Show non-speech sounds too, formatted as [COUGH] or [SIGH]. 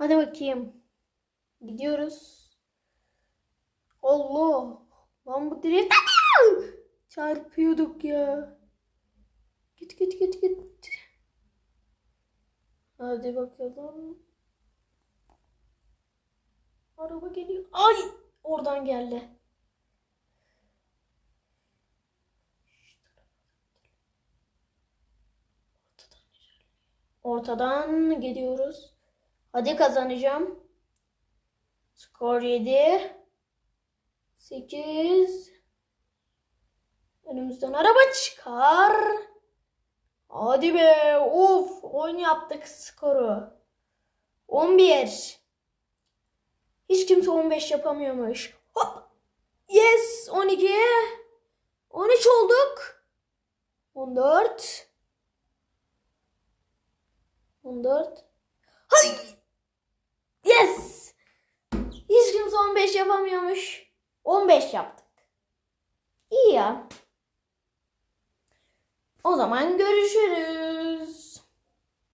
Hadi bakayım. Gidiyoruz. Allah. Lan bu direkt [LAUGHS] çarpıyorduk ya. Git git git git. Hadi bakalım. Araba geliyor. Ay! Oradan geldi. Ortadan gidiyoruz. Hadi kazanacağım. Skor 7. 8. Önümüzden araba çıkar. Hadi be. Of. Oyun yaptık skoru. 11. Hiç kimse 15 yapamıyormuş. Hop. Yes. 12. 13 olduk. 14. 14. Hay! Yes! Hiç kimse 15 yapamıyormuş. 15 yaptık. İyi ya. O zaman görüşürüz.